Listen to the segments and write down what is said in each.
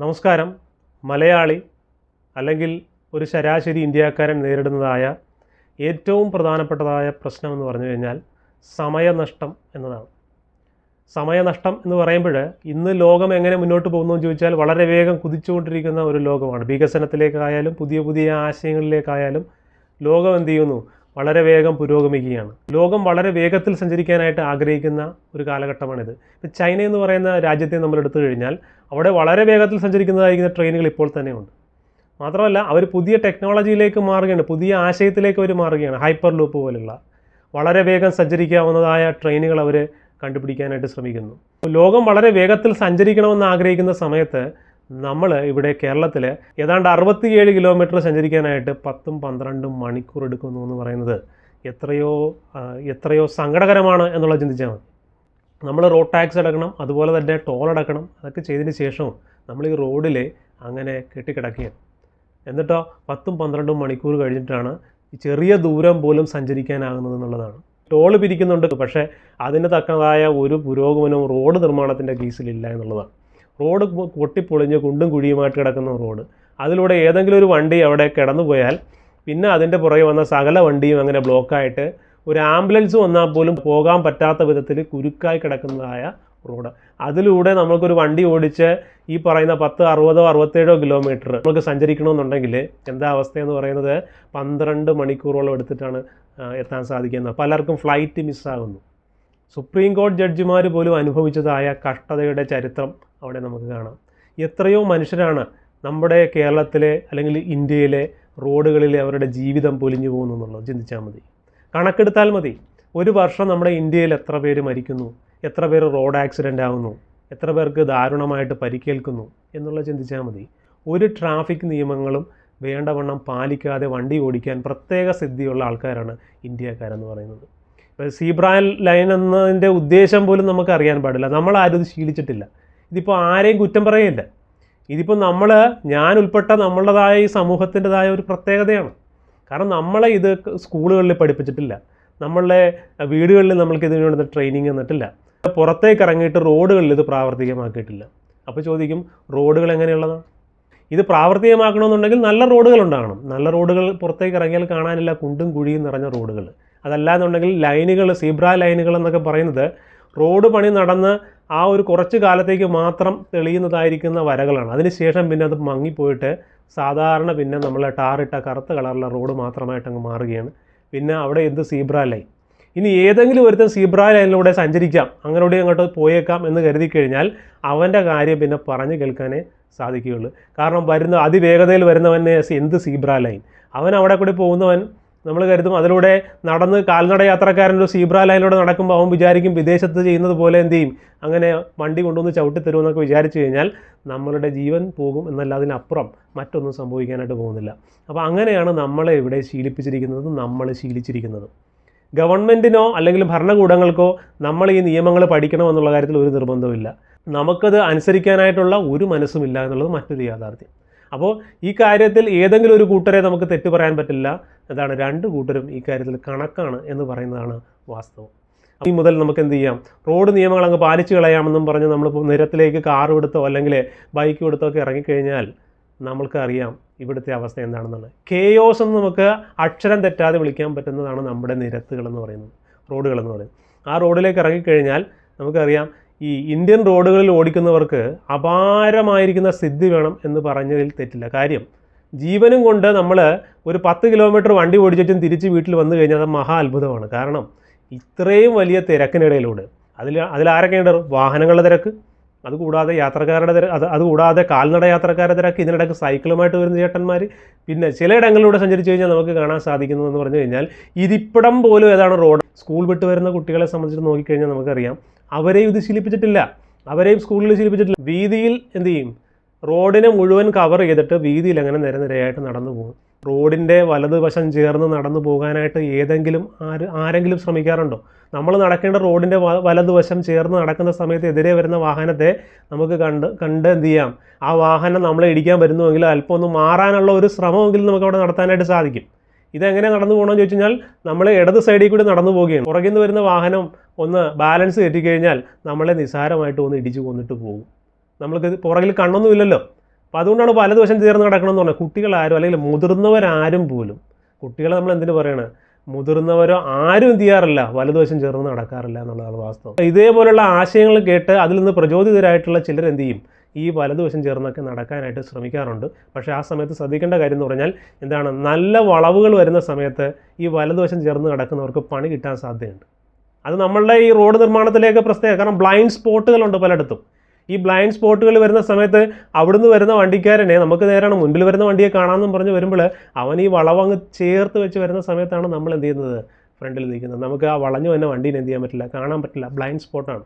നമസ്കാരം. മലയാളി അല്ലെങ്കിൽ ഒരു ശരാശരി ഇന്ത്യക്കാരൻ നേരിടുന്നതായ ഏറ്റവും പ്രധാനപ്പെട്ടതായ പ്രശ്നം എന്ന് പറഞ്ഞു കഴിഞ്ഞാൽ സമയനഷ്ടം എന്നതാണ്. സമയനഷ്ടം എന്ന് പറയുമ്പോൾ ഇന്ന് ലോകം എങ്ങനെ മുന്നോട്ട് പോകുന്നു എന്ന് ചോദിച്ചാൽ വളരെ വേഗം കുതിച്ചുകൊണ്ടിരിക്കുന്ന ഒരു ലോകമാണ്. വികസനത്തിലേക്കായാലും പുതിയ പുതിയ ആശയങ്ങളിലേക്കായാലും ലോകം എന്ത് ചെയ്യുന്നു? വളരെ വേഗം പുരോഗമിക്കുകയാണ്. ലോകം വളരെ വേഗത്തിൽ സഞ്ചരിക്കാനായിട്ട് ആഗ്രഹിക്കുന്ന ഒരു കാലഘട്ടമാണിത്. ഇപ്പം ചൈന എന്ന് പറയുന്ന രാജ്യത്തെ നമ്മൾ എടുത്തു കഴിഞ്ഞാൽ അവിടെ വളരെ വേഗത്തിൽ സഞ്ചരിക്കുന്നതായിരിക്കുന്ന ട്രെയിനുകൾ ഇപ്പോൾ തന്നെയുണ്ട്. മാത്രമല്ല അവർ പുതിയ ടെക്നോളജിയിലേക്ക് മാറുകയാണ് പുതിയ ആശയത്തിലേക്ക് അവർ മാറുകയാണ്. ഹൈപ്പർ ലൂപ്പ് പോലുള്ള വളരെ വേഗം സഞ്ചരിക്കാവുന്നതായ ട്രെയിനുകൾ അവർ കണ്ടുപിടിക്കാനായിട്ട് ശ്രമിക്കുന്നു. ലോകം വളരെ വേഗത്തിൽ സഞ്ചരിക്കണമെന്ന് ആഗ്രഹിക്കുന്ന സമയത്ത് നമ്മൾ ഇവിടെ കേരളത്തിൽ ഏതാണ്ട് അറുപത്തിയേഴ് കിലോമീറ്റർ സഞ്ചരിക്കാനായിട്ട് പത്തും പന്ത്രണ്ടും മണിക്കൂർ എടുക്കുന്നു എന്ന് പറയുന്നത് എത്രയോ എത്രയോ സങ്കടകരമാണ് എന്നുള്ള ചിന്തിച്ചാൽ മതി. നമ്മൾ റോഡ് ടാക്സ് അടക്കണം അതുപോലെ തന്നെ ടോൾ അടക്കണം അതൊക്കെ ചെയ്തതിന് ശേഷവും നമ്മൾ ഈ റോഡിൽ അങ്ങനെ കെട്ടിക്കിടക്കുകയാണ്. എന്നിട്ടോ പത്തും പന്ത്രണ്ടും മണിക്കൂർ കഴിഞ്ഞിട്ടാണ് ഈ ചെറിയ ദൂരം പോലും സഞ്ചരിക്കാനാകുന്നത് എന്നുള്ളതാണ്. ടോൾ പിരിക്കുന്നുണ്ട് പക്ഷേ അതിന് തക്കതായ ഒരു പുരോഗമനവും റോഡ് നിർമ്മാണത്തിന്റെ കേസിലില്ല എന്നുള്ളതാണ്. റോഡ് പൊട്ടിപ്പൊളിഞ്ഞ് കുണ്ടും കുഴിയുമായിട്ട് കിടക്കുന്ന റോഡ്. അതിലൂടെ ഏതെങ്കിലും ഒരു വണ്ടി അവിടെ കിടന്നു പോയാൽ പിന്നെ അതിന്റെ പുറകെ വന്ന സകല വണ്ടിയും അങ്ങനെ ബ്ലോക്കായിട്ട് ഒരു ആംബുലൻസ് വന്നാൽ പോലും പോകാൻ പറ്റാത്ത വിധത്തിൽ കുരുക്കായി കിടക്കുന്നതായ റോഡ്. അതിലൂടെ നമുക്കൊരു വണ്ടി ഓടിച്ച് ഈ പറയുന്ന പത്ത് അറുപതോ അറുപത്തേഴോ കിലോമീറ്റർ നമുക്ക് സഞ്ചരിക്കണമെന്നുണ്ടെങ്കിൽ എന്താ അവസ്ഥയെന്ന് പറയുന്നത് പന്ത്രണ്ട് മണിക്കൂറോളം എടുത്തിട്ടാണ് എത്താൻ സാധിക്കുന്നത്. പലർക്കും ഫ്ലൈറ്റ് മിസ്സാകുന്നു. സുപ്രീം കോടതി ജഡ്ജിമാർ പോലും അനുഭവിച്ചതായ കഷ്ടതയുടെ ചരിത്രം അവിടെ നമുക്ക് കാണാം. എത്രയോ മനുഷ്യരാണ് നമ്മുടെ കേരളത്തിലെ അല്ലെങ്കിൽ ഇന്ത്യയിലെ റോഡുകളിലെ അവരുടെ ജീവിതം പൊലിഞ്ഞു പോകുന്നു എന്നുള്ളത് ചിന്തിച്ചാൽ മതി. കണക്കെടുത്താൽ മതി. ഒരു വർഷം നമ്മുടെ ഇന്ത്യയിൽ എത്ര പേര് മരിക്കുന്നു? എത്ര പേർ റോഡ് ആക്സിഡന്റ് ആകുന്നു എത്ര പേർക്ക് ദാരുണമായിട്ട് പരിക്കേൽക്കുന്നു? എന്നുള്ളത് ചിന്തിച്ചാൽ മതി. ഒരു ട്രാഫിക് നിയമങ്ങളും വേണ്ടവണ്ണം പാലിക്കാതെ വണ്ടി ഓടിക്കാൻ പ്രത്യേക സിദ്ധിയുള്ള ആൾക്കാരാണ് ഇന്ത്യക്കാരെന്ന് പറയുന്നത്. ഇപ്പോൾ സീബ്ര ലൈൻ എന്നതിന്റെ ഉദ്ദേശം പോലും നമുക്ക് അറിയാൻ പാടില്ല. നമ്മൾ ആരും ശീലിച്ചിട്ടില്ല. ഇതിപ്പോൾ ആരെയും കുറ്റം പറയില്ല ഇതിപ്പോൾ നമ്മൾ ഞാൻ ഉൾപ്പെട്ട നമ്മളുടേതായ ഈ സമൂഹത്തിന്റെതായ ഒരു പ്രത്യേകതയാണ്. കാരണം നമ്മളെ ഇത് സ്കൂളുകളിൽ പഠിപ്പിച്ചിട്ടില്ല. നമ്മളുടെ വീടുകളിൽ നമ്മൾക്ക് ഇതിനു വേണ്ടുന്ന ട്രെയിനിങ് തന്നിട്ടില്ല. പുറത്തേക്ക് ഇറങ്ങിയിട്ട് റോഡുകളിൽ ഇത് പ്രാവർത്തികമാക്കിയിട്ടില്ല. അപ്പോൾ ചോദിക്കും റോഡുകൾ എങ്ങനെയുള്ളതാണ് ഇത് പ്രാവർത്തികമാക്കണമെന്നുണ്ടെങ്കിൽ നല്ല റോഡുകൾ ഉണ്ടാകണം. നല്ല റോഡുകൾ പുറത്തേക്ക് ഇറങ്ങിയാൽ കാണാനില്ല കുണ്ടും കുഴിയും നിറഞ്ഞ റോഡുകൾ. അതല്ല എന്നുണ്ടെങ്കിൽ ലൈനുകൾ സീബ്ര ലൈനുകൾ എന്നൊക്കെ പറയുന്നത് റോഡ് പണി നടന്ന് ആ ഒരു കുറച്ച് കാലത്തേക്ക് മാത്രം തെളിയുന്നതായിരിക്കുന്ന വരകളാണ്. അതിനുശേഷം പിന്നെ അത് മങ്ങിപ്പോയിട്ട് സാധാരണ പിന്നെ നമ്മൾ ടാറിട്ട കറുത്ത കളറുള്ള റോഡ് മാത്രമായിട്ട് അങ്ങ് മാറുകയാണ്. പിന്നെ അവിടെ എന്ത് സീബ്ര ലൈൻ. ഇനി ഏതെങ്കിലും ഒരുത്തൻ സീബ്ര ലൈനിലൂടെ സഞ്ചരിക്കാം അങ്ങോട്ട് അങ്ങോട്ട് പോയേക്കാം എന്ന് കരുതി കഴിഞ്ഞാൽ അവന്റെ കാര്യം പിന്നെ പറഞ്ഞു കേൾക്കാനേ സാധിക്കുകയുള്ളൂ. കാരണം വരുന്ന അതിവേഗതയിൽ വരുന്നവനെ എന്ത് സീബ്ര ലൈൻ? അവൻ അവിടെ കൂടി പോകുന്നവൻ നമ്മൾ കരുതും അതിലൂടെ നടന്ന് കാൽനട യാത്രക്കാരൻ ഒരു സീബ്ര ലൈനിലൂടെ നടക്കുമ്പോൾ അവൻ വിചാരിക്കും വിദേശത്ത് ചെയ്യുന്നത് പോലെ എന്ത് ചെയ്യും? അങ്ങനെ വണ്ടി കൊണ്ടുവന്ന് ചവിട്ടി തരുമെന്നൊക്കെ വിചാരിച്ചു കഴിഞ്ഞാൽ നമ്മളുടെ ജീവൻ പോകും എന്നല്ല അതിനപ്പുറം മറ്റൊന്നും സംഭവിക്കാനായിട്ട് പോകുന്നില്ല. അപ്പോൾ അങ്ങനെയാണ് നമ്മളെ ഇവിടെ ശീലിപ്പിച്ചിരിക്കുന്നത് നമ്മൾ ശീലിച്ചിരിക്കുന്നത്. ഗവൺമെന്റിനോ അല്ലെങ്കിൽ ഭരണകൂടങ്ങൾക്കോ നമ്മൾ ഈ നിയമങ്ങൾ പഠിക്കണം എന്നുള്ള കാര്യത്തിൽ ഒരു നിർബന്ധവുമില്ല. നമുക്കത് അനുസരിക്കാനായിട്ടുള്ള ഒരു മനസ്സുമില്ല എന്നുള്ളത് മറ്റൊരു യാഥാർത്ഥ്യം. അപ്പോൾ ഈ കാര്യത്തിൽ ഏതെങ്കിലും ഒരു കൂട്ടരെ നമുക്ക് തെറ്റ് പറയാൻ പറ്റില്ല. അതാണ് രണ്ട് കൂട്ടരും ഈ കാര്യത്തിൽ കണക്കാണ് എന്ന് പറയുന്നതാണ് വാസ്തവം. ഈ മുതൽ നമുക്ക് എന്ത് ചെയ്യാം? റോഡ് നിയമങ്ങൾ അങ്ങ് പാലിച്ചു കളയാമെന്നും പറഞ്ഞ് നമ്മളിപ്പോൾ നിരത്തിലേക്ക് കാർ എടുത്തോ അല്ലെങ്കിൽ ബൈക്ക് എടുത്തോ ഒക്കെ ഇറങ്ങിക്കഴിഞ്ഞാൽ നമ്മൾക്ക് അറിയാം ഇവിടുത്തെ അവസ്ഥ എന്താണെന്നാണ് കേയോസ് എന്ന് നമുക്ക് അക്ഷരം തെറ്റാതെ വിളിക്കാൻ പറ്റുന്നതാണ് നമ്മുടെ നിരത്തുകൾ എന്ന് പറയുന്നത് റോഡുകൾ എന്ന് പറയുന്നത്. ആ റോഡിലേക്ക് ഇറങ്ങിക്കഴിഞ്ഞാൽ നമുക്കറിയാം ഈ ഇന്ത്യൻ റോഡുകളിൽ ഓടിക്കുന്നവർക്ക് അപാരമായിരിക്കുന്ന സിദ്ധി വേണം എന്ന് പറഞ്ഞതിൽ തെറ്റില്ല. കാര്യം ജീവനും കൊണ്ട് നമ്മൾ ഒരു പത്ത് കിലോമീറ്റർ വണ്ടി ഓടിച്ചിട്ടും തിരിച്ച് വീട്ടിൽ വന്നു കഴിഞ്ഞാൽ അത് മഹാ അത്ഭുതമാണ്. കാരണം ഇത്രയും വലിയ തിരക്കിനിടയിലൂടെ അതിൽ അതിലാരൊക്കെയുണ്ട് വാഹനങ്ങളുടെ തിരക്ക് അതുകൂടാതെ യാത്രക്കാരുടെ തിരക്ക് അത് അതുകൂടാതെ കാൽനട യാത്രക്കാരുടെ തിരക്ക് ഇതിനിടയ്ക്ക് സൈക്കിളുമായിട്ട് വരുന്ന ചേട്ടന്മാർ പിന്നെ ചിലയിടങ്ങളിലൂടെ സഞ്ചരിച്ചു കഴിഞ്ഞാൽ നമുക്ക് കാണാൻ സാധിക്കുന്നതെന്ന് പറഞ്ഞു കഴിഞ്ഞാൽ ഇരിപ്പിടം പോലും ഏതാണ് റോഡ്? സ്കൂൾ വിട്ട് വരുന്ന കുട്ടികളെ സംബന്ധിച്ച് നോക്കിക്കഴിഞ്ഞാൽ നമുക്കറിയാം അവരെയും ഇത് ശീലിപ്പിച്ചിട്ടില്ല. അവരെയും സ്കൂളിൽ ശീലിപ്പിച്ചിട്ടില്ല. വീതിയിൽ എന്ത് ചെയ്യും? റോഡിനെ മുഴുവൻ കവർ ചെയ്തിട്ട് വീതിയിൽ അങ്ങനെ നിരനിരയായിട്ട് നടന്നു പോകും. റോഡിന്റെ വലതുവശം ചേർന്ന് നടന്നു പോകാനായിട്ട് ഏതെങ്കിലും ആര് ആരെങ്കിലും ശ്രമിക്കാറുണ്ടോ? നമ്മൾ നടക്കേണ്ട റോഡിന്റെ വലതുവശം ചേർന്ന് നടക്കുന്ന സമയത്ത് എതിരെ വരുന്ന വാഹനത്തെ നമുക്ക് കണ്ട് കണ്ട് എന്ത് ചെയ്യാം? ആ വാഹനം നമ്മളെ ഇടിക്കാൻ വരുന്നുവെങ്കിൽ അല്പം ഒന്ന് മാറാനുള്ള ഒരു ശ്രമമെങ്കിലും നമുക്ക് അവിടെ നടത്താനായിട്ട് സാധിക്കും. ഇതെങ്ങനെ നടന്നു പോകണമെന്ന് ചോദിച്ചു കഴിഞ്ഞാൽ നമ്മൾ ഇടത് സൈഡിൽ കൂടി നടന്നു പോവുകയാണ്. പുറകിൽ നിന്ന് വരുന്ന വാഹനം ഒന്ന് ബാലൻസ് തെറ്റിക്കഴിഞ്ഞാൽ നമ്മളെ നിസ്സാരമായിട്ട് ഒന്ന് ഇടിച്ചു കൊന്നിട്ട് പോകും. നമ്മൾക്ക് പുറകിൽ കണ്ണൊന്നുമില്ലല്ലോ അപ്പോൾ അതുകൊണ്ടാണ് വലതുവശം ചേർന്ന് കിടക്കണമെന്ന് പറഞ്ഞത്. കുട്ടികളാരും അല്ലെങ്കിൽ മുതിർന്നവരാരും പോലും കുട്ടികളെ നമ്മൾ എന്തിനു പറയണേ? മുതിർന്നവരോ ആരും എന്ത് ചെയ്യാറില്ല. വലതുവശം ചേർന്ന് നടക്കാറില്ല എന്നുള്ളതാണ് വാസ്തവം. ഇതേപോലുള്ള ആശയങ്ങൾ കേട്ട് അതിൽ നിന്ന് പ്രചോദിതരായിട്ടുള്ള ചിലർ ചെയ്യും? ഈ വലതുവശം ചേർന്നൊക്കെ നടക്കാനായിട്ട് ശ്രമിക്കാറുണ്ട്. പക്ഷേ ആ സമയത്ത് ശ്രദ്ധിക്കേണ്ട കാര്യം എന്ന് പറഞ്ഞാൽ എന്താണ് നല്ല വളവുകൾ വരുന്ന സമയത്ത് ഈ വലതുവശം ചേർന്ന് നടക്കുന്നവർക്ക് പണി കിട്ടാൻ സാധ്യതയുണ്ട്. അത് നമ്മളുടെ ഈ റോഡ് നിർമ്മാണത്തിലേക്ക് പ്രശ്നമാണ് കാരണം ബ്ലൈൻഡ് സ്പോട്ടുകളുണ്ട് പലയിടത്തും. ഈ ബ്ലൈൻഡ് സ്പോട്ടുകൾ വരുന്ന സമയത്ത് അവിടുന്ന് വരുന്ന വണ്ടിക്കാരനെ നമുക്ക് നേരാണ് മുൻപിൽ വരുന്ന വണ്ടിയെ കാണാമെന്നും പറഞ്ഞ് വരുമ്പോൾ അവൻ ഈ വളവങ്ങ് ചേർത്ത് വെച്ച് വരുന്ന സമയത്താണ് നമ്മൾ എന്ത് ചെയ്യുന്നത്? ഫ്രണ്ടിൽ നിൽക്കുന്നത്. നമുക്ക് ആ വളഞ്ഞു വന്ന വണ്ടീനെ എന്ത് ചെയ്യാൻ പറ്റില്ല? കാണാൻ പറ്റില്ല. ബ്ലൈൻഡ് സ്പോട്ടാണ്.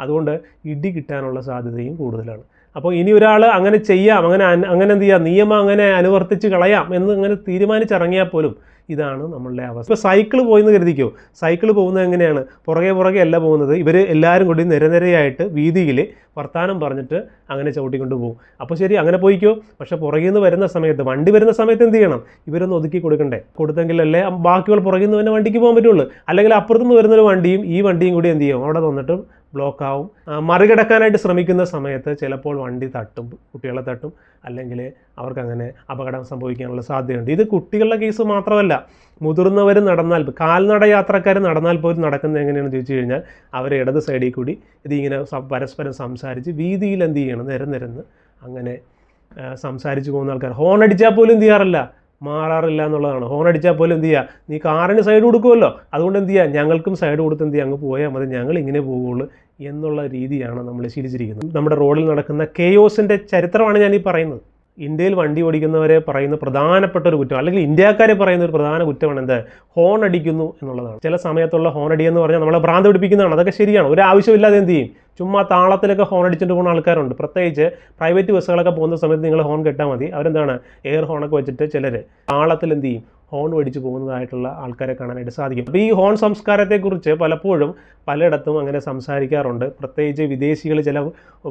അതുകൊണ്ട് ഇടി കിട്ടാനുള്ള സാധ്യതയും കൂടുതലാണ്. അപ്പോൾ ഇനി ഒരാൾ അങ്ങനെ ചെയ്യാം അങ്ങനെ അങ്ങനെ എന്ത് ചെയ്യാം നിയമം അങ്ങനെ അനുവർത്തിച്ച് കളയാം എന്ന് അങ്ങനെ തീരുമാനിച്ചിറങ്ങിയാൽ പോലും ഇതാണ് നമ്മളുടെ അവസ്ഥ. ഇപ്പോൾ സൈക്കിൾ പോയെന്ന് കരുതിക്കോ? സൈക്കിൾ പോകുന്നത് എങ്ങനെയാണ്? പുറകെ പുറകെ അല്ല പോകുന്നത്. ഇവർ എല്ലാവരും കൂടി നിരനിരയായിട്ട് വീതിയിൽ വർത്താനം പറഞ്ഞിട്ട് അങ്ങനെ ചവിട്ടിക്കൊണ്ട് പോകും. അപ്പോൾ ശരി അങ്ങനെ പോയിക്കോ. പക്ഷേ പുറകിൽ നിന്ന് വരുന്ന സമയത്ത് വണ്ടി വരുന്ന സമയത്ത് എന്ത് ചെയ്യണം? ഇവരൊന്ന് ഒതുക്കി കൊടുക്കണ്ടേ? കൊടുത്തെങ്കിലല്ലേ ബാക്കികൾ പുറകിൽ നിന്ന് തന്നെ വണ്ടിക്ക് പോകാൻ പറ്റുള്ളൂ. അല്ലെങ്കിൽ അപ്പുറത്തുനിന്ന് വരുന്നൊരു വണ്ടിയും ഈ വണ്ടിയും കൂടി എന്ത് ചെയ്യും? അവിടെ വന്നിട്ട് ബ്ലോക്ക് ആവും. മറികടക്കാനായിട്ട് ശ്രമിക്കുന്ന സമയത്ത് ചിലപ്പോൾ വണ്ടി തട്ടും കുട്ടികളെ തട്ടും. അല്ലെങ്കിൽ അവർക്കങ്ങനെ അപകടം സംഭവിക്കാനുള്ള സാധ്യതയുണ്ട്. ഇത് കുട്ടികളുടെ കേസ് മാത്രമല്ല. മുതിർന്നവർ നടന്നാൽ കാൽനട യാത്രക്കാർ നടന്നാൽ പോലും നടക്കുന്നത് എങ്ങനെയാണെന്ന് ചോദിച്ചു കഴിഞ്ഞാൽ അവർ ഇടത് സൈഡിൽ കൂടി ഇതിങ്ങനെ പരസ്പരം സംസാരിച്ച് വീതിയിൽ എന്ത് ചെയ്യണം നിരന്നിരന്ന് അങ്ങനെ സംസാരിച്ച് പോകുന്ന ആൾക്കാർ. ഹോൺ അടിച്ചാൽ പോലും എന്ത് ചെയ്യാറില്ല മാറാറില്ല എന്നുള്ളതാണ്. ഹോൺ അടിച്ചാൽ പോലും എന്ത് ചെയ്യുക നീ കാറിന് സൈഡ് കൊടുക്കുമല്ലോ അതുകൊണ്ട് എന്ത് ചെയ്യുക ഞങ്ങൾക്കും സൈഡ് കൊടുത്ത് എന്ത് ചെയ്യുക അങ്ങ് പോയാൽ മതി ഞങ്ങൾ ഇങ്ങനെ പോകുള്ളൂ എന്നുള്ള രീതിയാണ് നമ്മൾ ശീലിച്ചിരിക്കുന്നത്. നമ്മുടെ റോഡിൽ നടക്കുന്ന കെയോസിന്റെ ചരിത്രമാണ് ഞാൻ ഈ പറയുന്നത്. ഇന്ത്യയിൽ വണ്ടി ഓടിക്കുന്നവരെ പറയുന്ന പ്രധാനപ്പെട്ട ഒരു കുറ്റം അല്ലെങ്കിൽ ഇന്ത്യക്കാരെ പറയുന്ന ഒരു പ്രധാന കുറ്റമാണ് എന്ത്? ഹോൺ അടിക്കുന്നു എന്നുള്ളതാണ്. ചില സമയത്തുള്ള ഹോൺ അടി എന്ന് പറഞ്ഞാൽ നമ്മളെ ഭ്രാന്ത് പിടിപ്പിക്കുന്നതാണ്. അതൊക്കെ ശരിയാണ്. ഒരു ആവശ്യമില്ലാതെ എന്ത് ചെയ്യും? ചുമ്മാ താളത്തിലൊക്കെ ഹോൺ അടിച്ചിട്ട് പോകുന്ന ആൾക്കാരുണ്ട്. പ്രത്യേകിച്ച് പ്രൈവറ്റ് ബസ്സുകളൊക്കെ പോകുന്ന സമയത്ത് നിങ്ങൾ ഹോൺ കെട്ടാൽ മതി. അവരെന്താണ്? എയർ ഹോണൊക്കെ വെച്ചിട്ട് ചിലർ താളത്തിൽ എന്ത് ചെയ്യും? ഹോൺ മേടിച്ച് പോകുന്നതായിട്ടുള്ള ആൾക്കാരെ കാണാനായിട്ട് സാധിക്കും. അപ്പോൾ ഈ ഹോൺ സംസ്കാരത്തെക്കുറിച്ച് പലപ്പോഴും പലയിടത്തും അങ്ങനെ സംസാരിക്കാറുണ്ട്. പ്രത്യേകിച്ച് വിദേശികൾ ചില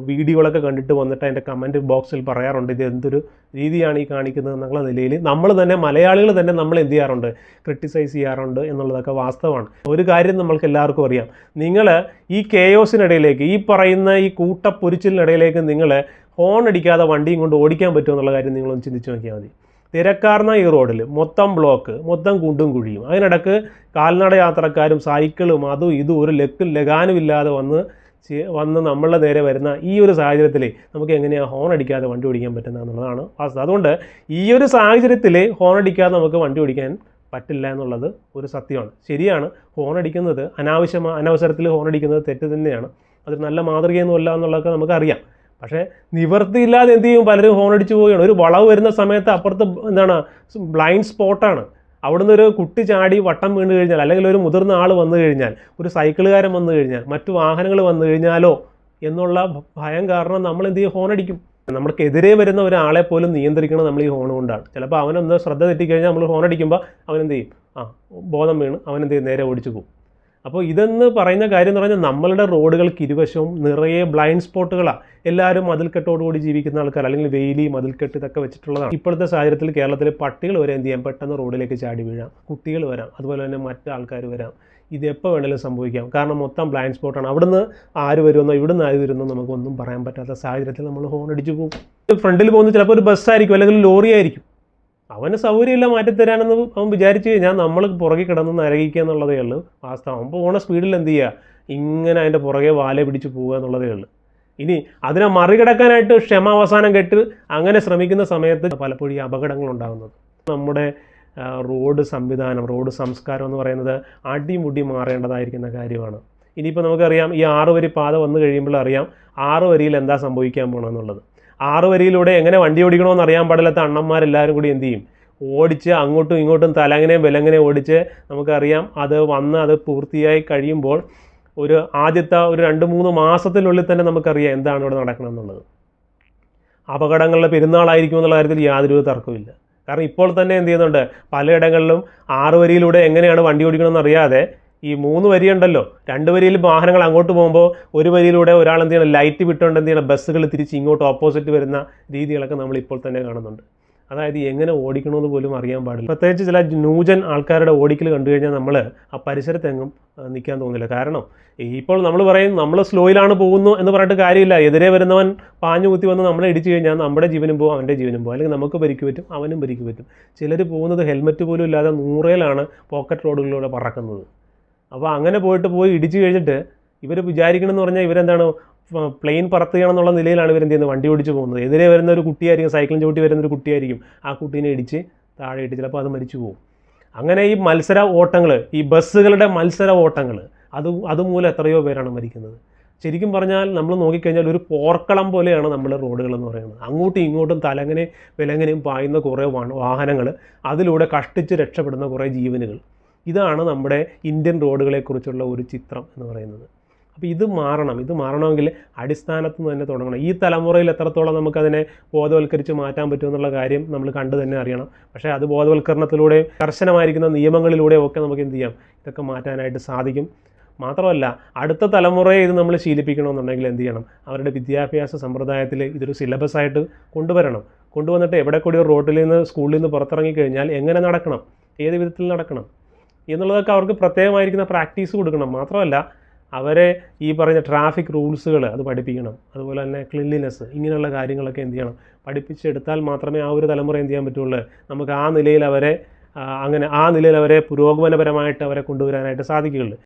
വീഡിയോകളൊക്കെ കണ്ടിട്ട് വന്നിട്ട് അതിന്റെ കമന്റ് ബോക്സിൽ പറയാറുണ്ട്. ഇത് എന്തൊരു രീതിയാണ് ഈ കാണിക്കുന്നത് എന്നുള്ള നിലയിൽ നമ്മൾ തന്നെ മലയാളികൾ തന്നെ നമ്മൾ എന്ത് ചെയ്യാറുണ്ട്? ക്രിട്ടിസൈസ് ചെയ്യാറുണ്ട് എന്നുള്ളതൊക്കെ വാസ്തവമാണ്. ഒരു കാര്യം നമ്മൾക്ക് എല്ലാവർക്കും അറിയാം. നിങ്ങൾ ഈ കെയോസിനിടയിലേക്ക് ഈ പറയുന്ന ഈ കൂട്ടപ്പൊരിച്ചിലിനിടയിലേക്ക് നിങ്ങൾ ഹോൺ അടിക്കാതെ വണ്ടിയും കൊണ്ട് ഓടിക്കാൻ പറ്റുമോ എന്നുള്ള കാര്യം നിങ്ങളൊന്ന് ചിന്തിച്ച് നോക്കിയാൽ മതി. തിരക്കാർന്ന ഈ റോഡിൽ മൊത്തം ബ്ലോക്ക് മൊത്തം കുണ്ടും കുഴിയും. അതിനിടക്ക് കാൽനട യാത്രക്കാരും സൈക്കിളും അതും ഇതും ഒരു ലക്കും ലഗാനും ഇല്ലാതെ വന്ന് വന്ന് നമ്മളുടെ നേരെ വരുന്ന ഈ ഒരു സാഹചര്യത്തിൽ നമുക്ക് എങ്ങനെയാണ് ഹോൺ അടിക്കാതെ വണ്ടി ഓടിക്കാൻ പറ്റുന്നത് എന്നുള്ളതാണ് വാസ്തവം. അതുകൊണ്ട് ഈ ഒരു സാഹചര്യത്തിൽ ഹോൺ അടിക്കാതെ നമുക്ക് വണ്ടി ഓടിക്കാൻ പറ്റില്ല എന്നുള്ളത് ഒരു സത്യമാണ്. ശരിയാണ് ഹോൺ അടിക്കുന്നത് അനാവശ്യമായ അനവസരത്തിൽ ഹോൺ അടിക്കുന്നത് തെറ്റ് തന്നെയാണ്. അതൊരു നല്ല മാതൃകയൊന്നുമല്ല എന്നുള്ളതൊക്കെ നമുക്കറിയാം. പക്ഷേ നിവർത്തിയില്ലാതെ എന്ത് ചെയ്യും? പലരും ഹോൺ അടിച്ചു പോവുകയാണ്. ഒരു വളവ് വരുന്ന സമയത്ത് അപ്പുറത്ത് എന്താണ്? ബ്ലൈൻഡ് സ്പോട്ടാണ് അവിടുന്ന് ഒരു കുട്ടി ചാടി വട്ടം വീണ് കഴിഞ്ഞാൽ അല്ലെങ്കിൽ ഒരു മുതിർന്ന ആൾ വന്നു കഴിഞ്ഞാൽ ഒരു സൈക്കിളുകാരൻ വന്നു കഴിഞ്ഞാൽ മറ്റു വാഹനങ്ങൾ വന്നു കഴിഞ്ഞാലോ എന്നുള്ള ഭയം കാരണം നമ്മൾ എന്ത് ചെയ്യും? ഹോൺ അടിക്കും. നമ്മൾക്കെതിരെ വരുന്ന ഒരാളെ പോലും നിയന്ത്രിക്കണം നമ്മൾ ഈ ഹോൺ കൊണ്ടാണ്. ചിലപ്പോൾ അവനൊന്ന് ശ്രദ്ധ തെറ്റിക്കഴിഞ്ഞാൽ നമ്മൾ ഹോൺ അടിക്കുമ്പോൾ അവൻ എന്ത് ചെയ്യും? ആ ബോധം വീണ് അവനെന്ത് ചെയ്യും? നേരെ ഓടിച്ചു പോകും അപ്പോൾ ഇതെന്ന് പറയുന്ന കാര്യം എന്ന് പറഞ്ഞാൽ നമ്മളുടെ റോഡുകൾക്ക് ഇരുവശവും നിറയെ ബ്ലൈൻഡ് സ്പോട്ടുകളാണ് എല്ലാവരും മതിൽക്കെട്ടോടുകൂടി ജീവിക്കുന്ന ആൾക്കാർ അല്ലെങ്കിൽ വെയിലി മതിൽക്കെട്ട് ഇതൊക്കെ വെച്ചിട്ടുള്ളതാണ്. ഇപ്പോഴത്തെ സാഹചര്യത്തിൽ കേരളത്തിലെ പട്ടികൾ വരെ എന്ത് ചെയ്യാം? പെട്ടെന്ന് റോഡിലേക്ക് ചാടി വീഴാം. കുട്ടികൾ വരാം. അതുപോലെ തന്നെ മറ്റ് ആൾക്കാർ വരാം. ഇത് എപ്പോൾ വേണമെങ്കിലും സംഭവിക്കാം. കാരണം മൊത്തം ബ്ലൈൻഡ് സ്പോട്ടാണ്. അവിടുന്ന് ആര് വരുമെന്നോ ഇവിടുന്ന് ആര് വരുമെന്നോ നമുക്കൊന്നും പറയാൻ പറ്റാത്ത സാഹചര്യത്തിൽ നമ്മൾ ഹോൺ അടിച്ചു പോകും. ഫ്രണ്ടിൽ പോകുന്നത് ചിലപ്പോൾ ഒരു ബസ്സായിരിക്കും അല്ലെങ്കിൽ ലോറി ആയിരിക്കും അവന് സൗകര്യമില്ല മാറ്റിത്തരാനെന്ന് അവൻ വിചാരിച്ച് കഴിഞ്ഞാൽ നമ്മൾ പുറകെ കിടന്ന് നരകിക്കുക എന്നുള്ളതേ ഉള്ളൂ. വാസ്തവം അവൻ പോണ സ്പീഡിൽ എന്ത് ചെയ്യുക? ഇങ്ങനെ അതിന്റെ പുറകെ വാല പിടിച്ച് പോവുക എന്നുള്ളതേ ഉള്ളൂ. ഇനി അതിനെ മറികടക്കാനായിട്ട് ക്ഷമ അവസാനം കെട്ട് അങ്ങനെ ശ്രമിക്കുന്ന സമയത്ത് പലപ്പോഴും ഈ അപകടങ്ങൾ ഉണ്ടാകുന്നത്. നമ്മുടെ റോഡ് സംവിധാനം റോഡ് സംസ്കാരം എന്ന് പറയുന്നത് അടിമുടി മാറേണ്ടതായിരിക്കുന്ന കാര്യമാണ്. ഇനിയിപ്പോൾ നമുക്കറിയാം ഈ ആറ് വരി പാത വന്നു കഴിയുമ്പോൾ അറിയാം ആറ് വരിയിൽ എന്താ സംഭവിക്കാൻ പോകണമെന്നുള്ളത് ആറ് വരിയിലൂടെ എങ്ങനെ വണ്ടി ഓടിക്കണമെന്ന് അറിയാൻ പാടില്ലാത്ത അണ്ണന്മാരെല്ലാവരും കൂടി എന്ത് ചെയ്യും? ഓടിച്ച് അങ്ങോട്ടും ഇങ്ങോട്ടും തലങ്ങനെയും വിലങ്ങനെയും ഓടിച്ച് നമുക്കറിയാം അത് വന്ന് അത് പൂർത്തിയായി കഴിയുമ്പോൾ ഒരു ആദ്യത്തെ ഒരു രണ്ട് മൂന്ന് മാസത്തിനുള്ളിൽ തന്നെ നമുക്കറിയാം എന്താണ് ഇവിടെ നടക്കണമെന്നുള്ളത്. അപകടങ്ങളുടെ പെരുന്നാളായിരിക്കും എന്നുള്ള കാര്യത്തിൽ യാതൊരു തർക്കമില്ല കാരണം ഇപ്പോൾ തന്നെ എന്ത് ചെയ്യുന്നുണ്ട്? പലയിടങ്ങളിലും ആറ് വരിയിലൂടെ എങ്ങനെയാണ് വണ്ടി ഓടിക്കണമെന്ന് അറിയാതെ ഈ മൂന്ന് വരിയുണ്ടല്ലോ. രണ്ട് വരിയിൽ വാഹനങ്ങൾ അങ്ങോട്ട് പോകുമ്പോൾ ഒരു വരിയിലൂടെ ഒരാൾ എന്ത് ചെയ്യണം? ലൈറ്റ് വിട്ടുകൊണ്ട് എന്ത് ചെയ്യണം? ബസ്സുകൾ തിരിച്ച് ഇങ്ങോട്ട് ഓപ്പോസിറ്റ് വരുന്ന രീതികളൊക്കെ നമ്മൾ ഇപ്പോൾ തന്നെ കാണുന്നുണ്ട്. അതായത് എങ്ങനെ ഓടിക്കണമെന്ന് പോലും അറിയാൻ പാടില്ല. പ്രത്യേകിച്ച് ചില ന്യൂജൻ ആൾക്കാരുടെ ഓടിക്കൽ കണ്ടു കഴിഞ്ഞാൽ നമ്മൾ ആ പരിസരത്തെങ്ങും നിൽക്കാൻ തോന്നില്ല. കാരണം ഇപ്പോൾ നമ്മൾ പറയും നമ്മൾ സ്ലോയിലാണ് പോകുന്നു എന്ന് പറഞ്ഞിട്ട് കാര്യമില്ല. എതിരെ വരുന്നവൻ പാഞ്ഞു കുത്തി വന്ന് നമ്മളെ ഇടിച്ചു കഴിഞ്ഞാൽ നമ്മുടെ ജീവനും പോകും അവന്റെ ജീവനും പോകും അല്ലെങ്കിൽ നമുക്ക് പരിക്ക് പറ്റും അവനും പരിക്ക് പറ്റും. ചിലർ പോകുന്നത് ഹെൽമറ്റ് പോലും ഇല്ലാതെ നൂറേലാണ് പോക്കറ്റ് റോഡുകളിലൂടെ പറക്കുന്നത്. അപ്പോൾ അങ്ങനെ പോയിട്ട് പോയി ഇടിച്ചു കഴിഞ്ഞിട്ട് ഇവർ വിചാരിക്കണമെന്ന് പറഞ്ഞാൽ ഇവരെന്താണ് പ്ലെയിൻ പറത്തുകയാണ് എന്നുള്ള നിലയിലാണ് ഇവരെന്ത് ചെയ്യുന്നത്? വണ്ടി ഓടിച്ച് പോകുന്നത്. എതിരെ വരുന്ന ഒരു കുട്ടിയായിരിക്കും സൈക്കിളും ചവിട്ടി വരുന്ന ഒരു കുട്ടിയായിരിക്കും. ആ കുട്ടീനെ ഇടിച്ച് താഴെ ഇട്ട് ചിലപ്പോൾ അത് മരിച്ചു പോകും. അങ്ങനെ ഈ മത്സര ഓട്ടങ്ങൾ ഈ ബസ്സുകളുടെ മത്സര ഓട്ടങ്ങൾ അത് അതുമൂലം എത്രയോ പേരാണ് മരിക്കുന്നത്. ശരിക്കും പറഞ്ഞാൽ നമ്മൾ നോക്കിക്കഴിഞ്ഞാൽ ഒരു പോർക്കളം പോലെയാണ് നമ്മുടെ റോഡുകൾ എന്ന് പറയുന്നത്. അങ്ങോട്ടും ഇങ്ങോട്ടും തലങ്ങനെ വിലങ്ങനെയും പായുന്ന കുറേ വാഹനങ്ങൾ അതിലൂടെ കഷ്ടിച്ച് രക്ഷപ്പെടുന്ന കുറേ ജീവനുകൾ. ഇതാണ് നമ്മുടെ ഇന്ത്യൻ റോഡുകളെക്കുറിച്ചുള്ള ഒരു ചിത്രം എന്ന് പറയുന്നത്. അപ്പോൾ ഇത് മാറണം. ഇത് മാറണമെങ്കിൽ അടിസ്ഥാനത്ത് നിന്ന് തന്നെ തുടങ്ങണം. ഈ തലമുറയിൽ എത്രത്തോളം നമുക്കതിനെ ബോധവൽക്കരിച്ച് മാറ്റാൻ പറ്റുമെന്നുള്ള കാര്യം നമ്മൾ കണ്ടു തന്നെ അറിയണം. പക്ഷേ അത് ബോധവൽക്കരണത്തിലൂടെയും കർശനമായിരിക്കുന്ന നിയമങ്ങളിലൂടെയും ഒക്കെ നമുക്ക് എന്ത് ചെയ്യാം? ഇതൊക്കെ മാറ്റാനായിട്ട് സാധിക്കും. മാത്രമല്ല അടുത്ത തലമുറയെ ഇത് നമ്മൾ ശീലിപ്പിക്കണമെന്നുണ്ടെങ്കിൽ എന്ത് ചെയ്യണം? അവരുടെ വിദ്യാഭ്യാസ സമ്പ്രദായത്തിൽ ഇതൊരു സിലബസായിട്ട് കൊണ്ടുവരണം. കൊണ്ടുവന്നിട്ട് എവിടെ കൂടി റോട്ടിൽ നിന്ന് സ്കൂളിൽ നിന്ന് പുറത്തിറങ്ങി കഴിഞ്ഞാൽ എങ്ങനെ നടക്കണം? ഏത് വിധത്തിൽ നടക്കണം? എന്നുള്ളതൊക്കെ അവർക്ക് പ്രത്യേകമായിരിക്കുന്ന പ്രാക്ടീസ് കൊടുക്കണം. മാത്രമല്ല അവരെ ഈ പറഞ്ഞ ട്രാഫിക് റൂൾസുകൾ അത് പഠിപ്പിക്കണം. അതുപോലെ തന്നെ ക്ലിൻലിനെസ് ഇങ്ങനെയുള്ള കാര്യങ്ങളൊക്കെ എന്ത് ചെയ്യണം? പഠിപ്പിച്ചെടുത്താൽ മാത്രമേ ആ ഒരു തലമുറ എന്ത് ചെയ്യാൻ പറ്റുള്ളൂ? നമുക്ക് ആ നിലയിൽ അവരെ അങ്ങനെ ആ നിലയിൽ അവരെ പുരോഗമനപരമായിട്ട് അവരെ കൊണ്ടുവരാനായിട്ട് സാധിക്കുകയുള്ളൂ.